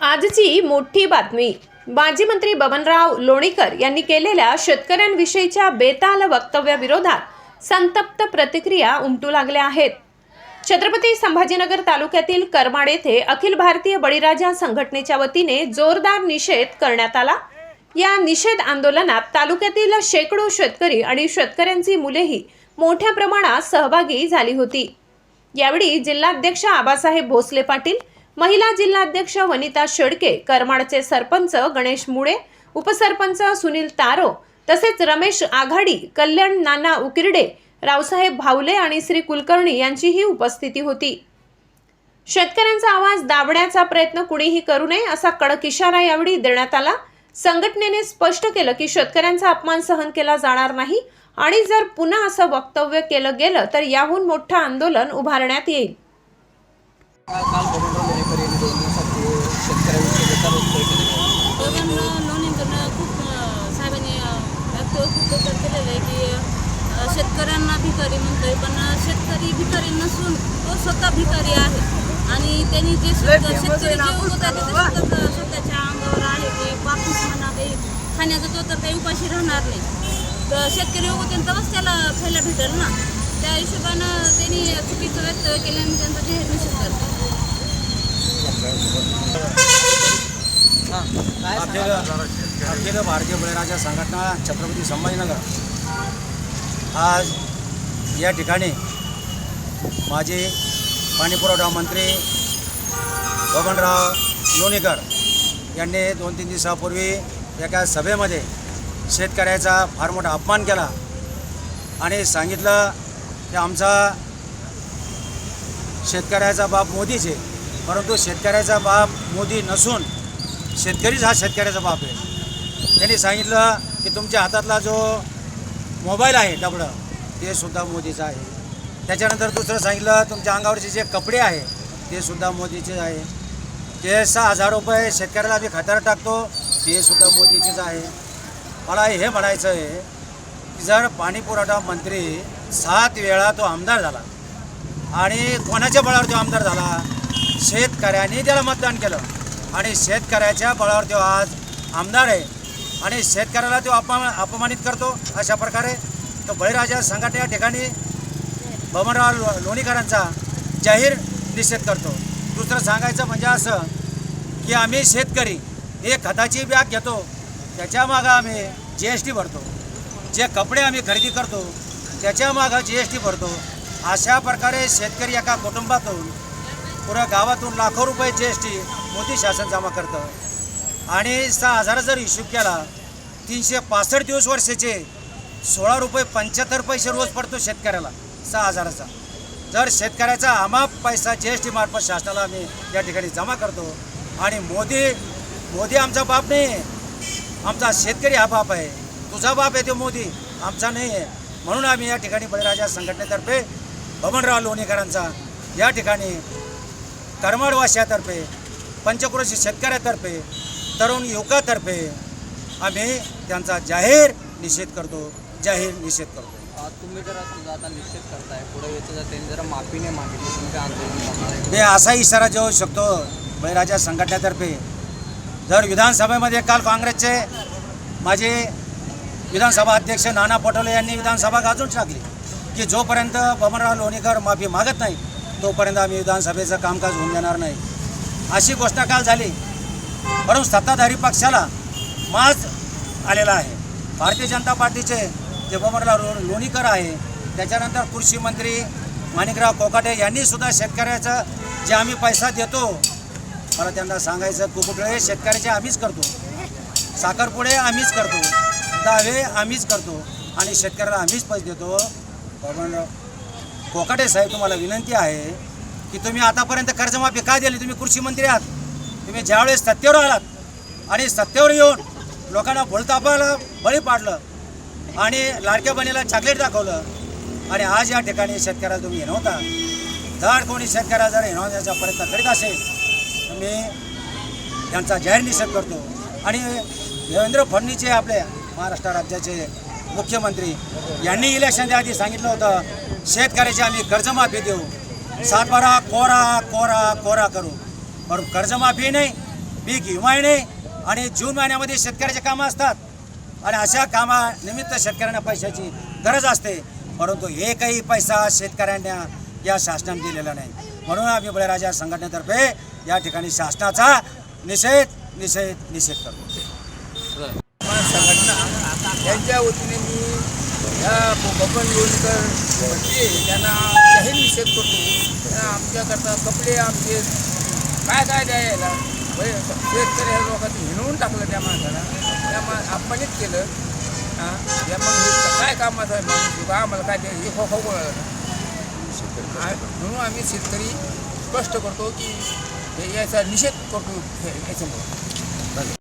आजची मोठी बातमी. माजी मंत्री बबनराव लोणीकर यांनी केलेल्या शेतकऱ्यांविषयीच्या बेताल वक्तव्याविरोधात संतप्त प्रतिक्रिया उमटू लागल्या आहेत. छत्रपती संभाजीनगर तालुक्यातील करमाड येथे अखिल भारतीय बळीराजा संघटनेच्या वतीने जोरदार निषेध करण्यात आला. या निषेध आंदोलनात तालुक्यातील शेकडो शेतकरी आणि शेतकऱ्यांची मुलेही मोठ्या प्रमाणात सहभागी झाली होती. यावेळी जिल्हाध्यक्ष आबासाहेब भोसले पाटील महिला जिल्हाध्यक्ष वनिता शेडके करमाडचे सरपंच गणेश मुळे उपसरपंच सुनील तारो तसेच रमेश आघाडी कल्याण नाना उकिरडे रावसाहेब भावले आणि श्री कुलकर्णी यांचीही उपस्थिती होती. शेतकऱ्यांचा आवाज दाबण्याचा प्रयत्न कुणीही करू नये असा कडक इशारा यावेळी देण्यात आला. संघटनेने स्पष्ट केलं की शेतकऱ्यांचा अपमान सहन केला जाणार नाही आणि जर पुन्हा असं वक्तव्य केलं गेलं तर याहून मोठं आंदोलन उभारण्यात येईल काल बबनराव लोणीकर यांनी दोन दिवसापूर्वी शेतकऱ्याविषयी बेकार वक्तव्य केलेलं आहे बबन लोणीकरनं खूप अं, साहेबांनी अं, वक्तव्य खूप बेकार केलेलं आहे की अं, शेतकऱ्यांना भिकारी म्हणतोय पण शेतकरी भिकारी नसून तो स्वतः भिकारी आहे. आणि त्यांनी जे शेत- शेतकरी जे उगवतात ते स्वतः स्वतःच्या अंगावर आहे. ते कापूस म्हणा काही खाण्याचं तो तर काही उपाशी राहणार नाही. तर शेतकरी उगवतील तेव्हाच त्याला खायला भेटेल ना. त्या हिशोबानं त्यांनी चुकीचं वक्तव्य केल्याने त्यांचा जाहीर निषेध करतो. हां भारतीय बळीराजा संघटना छत्रपती संभाजीनगर आज या ठिकाणी माझे पाणीपुरवठा मंत्री बबनराव लोणीकर यांनी दोन तीन दिवसापूर्वी एका सभेमध्ये शेतकऱ्याचा फार मोठा अपमान केला आणि सांगितलं की आमचा शेतकऱ्याचा बाप मोदीच आहे परंतु शेतकऱ्याचा बाप मोदी नसून शेतकरीच हा शेतकऱ्याचा बाप आहे. त्यांनी सांगितलं की तुमच्या हातातला जो मोबाईल आहे डबडं ते सुद्धा मोदीचं आहे. त्याच्यानंतर दुसरं सांगितलं तुमच्या अंगावरचे जे कपडे आहे ते सुद्धा मोदीचे आहे. ते सहा हजार रुपये शेतकऱ्याला आम्ही खात्यावर टाकतो ते सुद्धा मोदीचेच आहे. मला हे म्हणायचं आहे की जर पाणी पुरवठा मंत्री सात वेळा तो आमदार झाला आणि कोणाच्या बळावर तो आमदार झाला शेतकऱ्यांनी त्याला मतदान केलं. आणि शेतकऱ्याच्या बळावर तो आज आमदार आहे. आणि शेतकऱ्याला तो अपमा अपमानित करतो अशा प्रकारे. तर बळीराजा संघटने या ठिकाणी बबनराव लो लोणीकरांचा जाहीर निषेध करतो. दुसरं सांगायचं म्हणजे असं की आम्ही शेतकरी एक खताची बॅग घेतो त्याच्यामागं आम्ही जी एस टी भरतो. जे कपडे आम्ही खरेदी करतो त्याच्यामागं जी एस टी भरतो. अशा प्रकारे शेतकरी एका कुटुंबातून पुऱ्या गावातून लाखो रुपये जी एस टी मोदी शासन जमा करतं. आणि सहा हजार जर हिशोब केला तीनशे पासष्ट दिवस वर्षाचे सोळा रुपये पंच्याहत्तर पैसे रोज पडतो शेतकऱ्याला सहा हजाराचा. जर शेतकऱ्याचा अमाप पैसा जी एस टी मार्फत शासनाला आम्ही या ठिकाणी जमा करतो आणि मोदी मोदी आमचा बाप नाही आहे आमचा शेतकरी हा बाप आहे. तुझा बाप आहे तो मोदी आमचा नाही आहे. म्हणून आम्ही या ठिकाणी बळीराजा संघटनेतर्फे बबनराव लोणीकरांचा या ठिकाणी करमाडवासियातर्फे पंचक्रोशी शेतकऱ्यातर्फे तरुण युवकातर्फे आम्ही त्यांचा जाहीर निषेध करतो. जाहीर निषेध करतो. तुम्ही जर आता निषेध करताय पुढे येतं जर त्यांनी जरा माफी नाही मागितली तुम्ही काय आंदोलन करणार आहे? मी असा इशारा देऊ शकतो बळीराजा संघटनेतर्फे. जर विधानसभेमध्ये काल काँग्रेसचे माझे विधानसभा अध्यक्ष नाना पटोले यांनी विधानसभा गाजून टाकली की जोपर्यंत बबनराव लोणीकर माफी मागत नाही तोपर्यंत आम्ही विधानसभेचं कामकाज होऊन देणार नाही. अशी घोषणा काल झाली. परंतु सत्ताधारी पक्षाला माज आलेला आहे. भारतीय जनता पार्टीचे जे बबनराव लोणीकर आहे. त्याच्यानंतर कृषी मंत्री माणिकराव कोकाटे यांनी सुद्धा शेतकऱ्याचं जे आम्ही पैसा देतो मला त्यांना सांगायचं कुकुटळे शेतकऱ्याचे आम्हीच करतो. साखरपुडे आम्हीच करतो. दावे आम्हीच करतो. आणि शेतकऱ्याला आम्हीच पैसे देतो. बबनराव कोकाटे साहेब तुम्हाला विनंती आहे की तुम्ही आतापर्यंत कर्जमाफी का दिली? तुम्ही कृषी मंत्री आहात. तुम्ही ज्यावेळेस सत्तेवर आलात आणि सत्तेवर येऊन लोकांना भोलतापाला बळी पाडलं आणि लाडक्या बहिणीला चॉकलेट दाखवलं. आणि आज या ठिकाणी शेतकऱ्याला तुम्ही हिनवता जर कोणी शेतकऱ्याला जर हिनवण्याचा प्रयत्न करीत असेल तर मी त्यांचा जाहीर निषेध करतो. आणि देवेंद्र फडणवीसचे आपले महाराष्ट्र राज्याचे मुख्यमंत्री यांनी इलेक्शनच्या आधी सांगितलं होतं शेतकऱ्याची आम्ही कर्जमाफी देऊ. सातबारा कोरा कोरा कोरा करू. पण कर्जमाफी नाही पीक विमाही नाही आणि जून महिन्यामध्ये शेतकऱ्याचे कामं असतात. आणि अशा कामानिमित्त शेतकऱ्यांना पैशाची गरज असते. परंतु एकही पैसा शेतकऱ्यांना या शासनाने दिलेला नाही. म्हणून आम्ही बळीराजा संघटनेतर्फे या ठिकाणी शासनाचा निषेध निषेध निषेध करतो. संघटना यांच्या वतीने मी बबन लोणकर म्हणजे त्यांना जाहीर निषेध करतो. त्यांना आमच्याकरता कपडे आमचे काय काय द्यायला? शेतकरी ह्या लोकांचं हिणवून टाकलं त्या माणसाला त्या मा अपमानित केलं. हां? या मग हे काय कामाचं आहे? माणूस आम्हाला काय ते हे खो खो म्हणून आम्ही शेतकरी स्पष्ट करतो की हे याचा निषेध करतो हे- याच्यामुळं.